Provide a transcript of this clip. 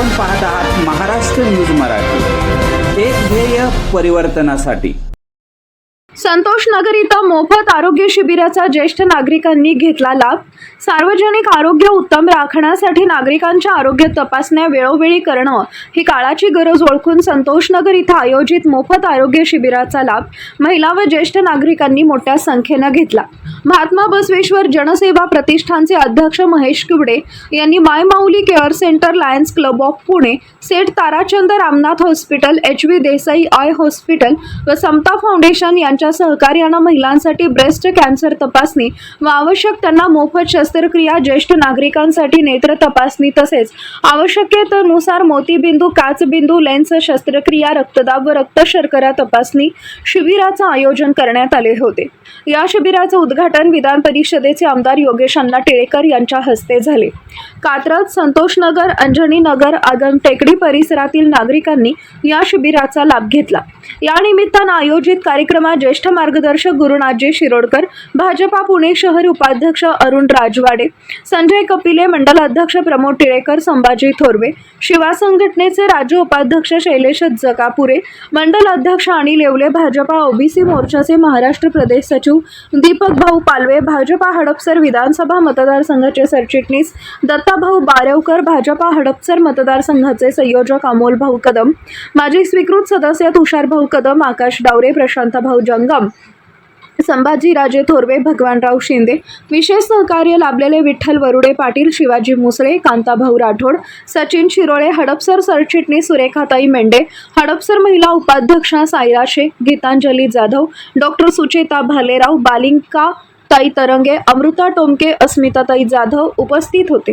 आपण पाहत आहात महाराष्ट्र न्यूज मराठी. एक ध्येय परिवर्तनासाठी. संतोष नगर इथं मोफत आरोग्य शिबिराचा ज्येष्ठ नागरिकांनी घेतला लाभ. सार्वजनिक आरोग्य उत्तम राखण्यासाठी नागरिकांच्या आरोग्य तपासण्या वेळोवेळी करणं ही काळाची गरज ओळखून संतोष नगर इथं आयोजित मोफत आरोग्य शिबिराचा लाभ महिला व ज्येष्ठ नागरिकांनी मोठ्या संख्येनं घेतला. महात्मा बसवेश्वर जनसेवा प्रतिष्ठानचे अध्यक्ष महेश किवडे यांनी Mai Mauli care centre Lions Club of Pune Seth Tarachand Ramnath hospital H V Desai eye hospital व समता फाउंडेशन यांच्या सहकार्यानं महिलांसाठी ब्रेस्ट कॅन्सर तपासणी व आवश्यक त्यांना मोफत शस्त्रक्रिया ज्येष्ठ नागरिकांसाठी नेत्र तपासणी तसेच आवश्यकतेनुसार मोतीबिंदू काचबिंदू लेन्स शस्त्रक्रिया रक्तदाब व रक्त शर्करा तपासणी शिबिराचं आयोजन करण्यात आले होते. या शिबिराचं उद्घाटन विधान परिषदेचे आमदार योगेश अण्णा टिळेकर यांच्या हस्ते झाले. कात्रज संतोषनगर अंजनी नगर आगम टेकडी परिसरातील नागरिकांनी या शिबिराचा लाभ घेतला. या निमित्तानं आयोजित कार्यक्रमात ज्येष्ठ मार्गदर्शक गुरुनाथजी शिरोडकर भाजपा पुणे शहर उपाध्यक्ष अरुण राजवाडे संजय कपिले मंडल अध्यक्ष प्रमोद टिळेकर संभाजी थोरवे शिवा संघटनेचे राज्य उपाध्यक्ष शैलेश जकापुरे मंडल अध्यक्ष अनिल येवले भाजपा ओबीसी मोर्चाचे महाराष्ट्र प्रदेश सचिव दीपक भाऊ पालवे भाजपा हडपसर विधानसभा मतदारसंघाचे सरचिटणीस दत्ताभाऊ बारेवकर भाजपा हडपसर मतदारसंघाचे संयोजक अमोल भाऊ कदम माजी स्वीकृत सदस्य तुषार भाऊ कदम आकाश डावरे प्रशांत भाऊ जंगम संभाजीराजे थोरवे भगवानराव शिंदे. विशेष सहकार्य लाभलेले विठ्ठल वरुडे पाटील शिवाजी मुसळे कांताभाऊ राठोड सचिन शिरोळे हडपसर सरचिटणीस सुरेखाताई मेंढे हडपसर महिला उपाध्यक्षा सायरा शेख गीतांजली जाधव डॉक्टर सुचेता भालेराव बालिंका ताई तरंगे अमृता टोमके अस्मिताताई जाधव उपस्थित होते.